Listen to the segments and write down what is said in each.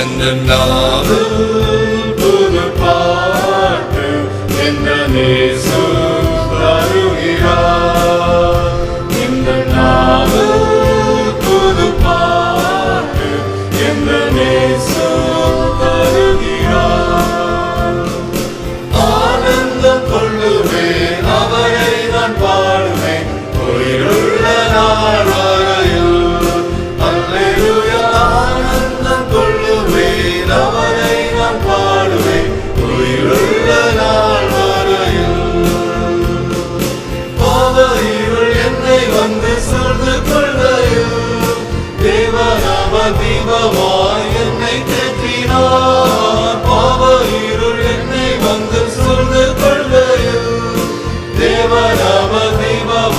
இந்த நாவில் புது பாட்டு இந்த நேசு தருகிறார் இந்த நாவில் புது பாட்டு இந்த நேசு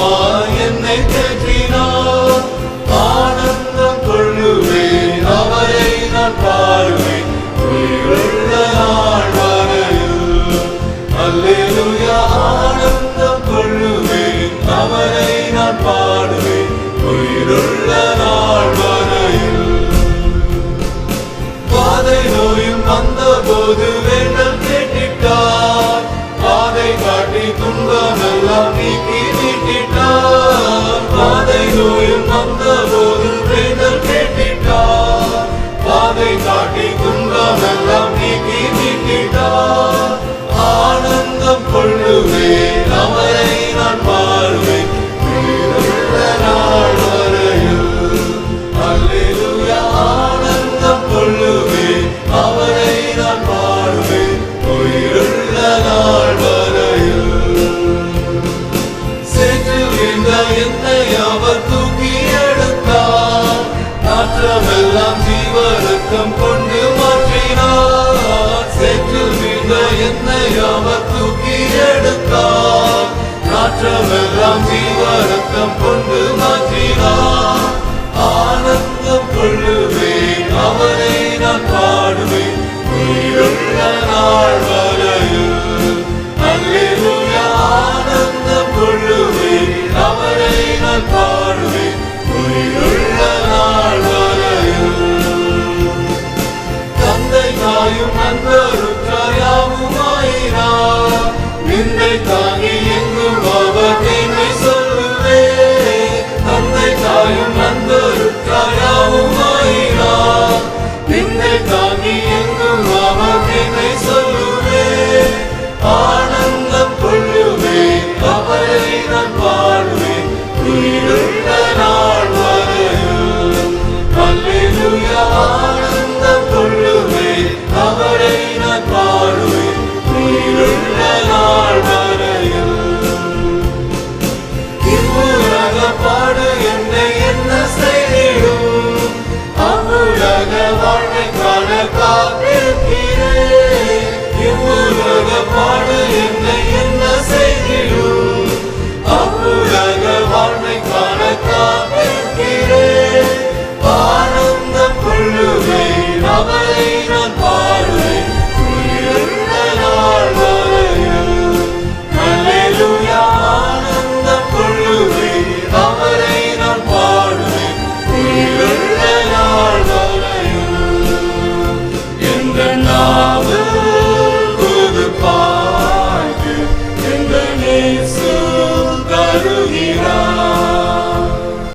தீபமாய் என்னை தேற்றினார். ஆனந்தம் கொள்ளுவேன் அவரை நான் பாடுவேன். உயிருள்ள நாள் வரையில். அல்லேலூயா ஆனந்தம் கொள்ளுவேன் அவரை நான் பாடுவேன். உயிருள்ள நாள் வரையில். பாதை நோயும் வந்த போது வேண்டல் கேட்டிட்டார். பாதை காட்டி துன்பம் எல்லாம் நீக்கி துன்பம் நீக்கி நீட்டிட்டார் ஆனந்தம் கொள்ளுவேன் அவரை நான் பாடுவேன் உயிருள்ள நாள் வரையில் அல்லேலூயா ஆனந்தம் கொள்ளுவேன் அவரை நான் பாடுவேன் உயிருள்ள நாள் வரையில் என்னை அவர் தூக்கி எடுத்தார். ஆக்கம் கொண்டு மாற்றினார் ஆனந்தம் கொள்ளுவேன் அவனை நான் பாடுவேன். உயிருள்ள நாள் வரையில். அல்லேலூய ஆனந்தம் கொள்ளுவேன் அவனை நான் பாடுவேன். even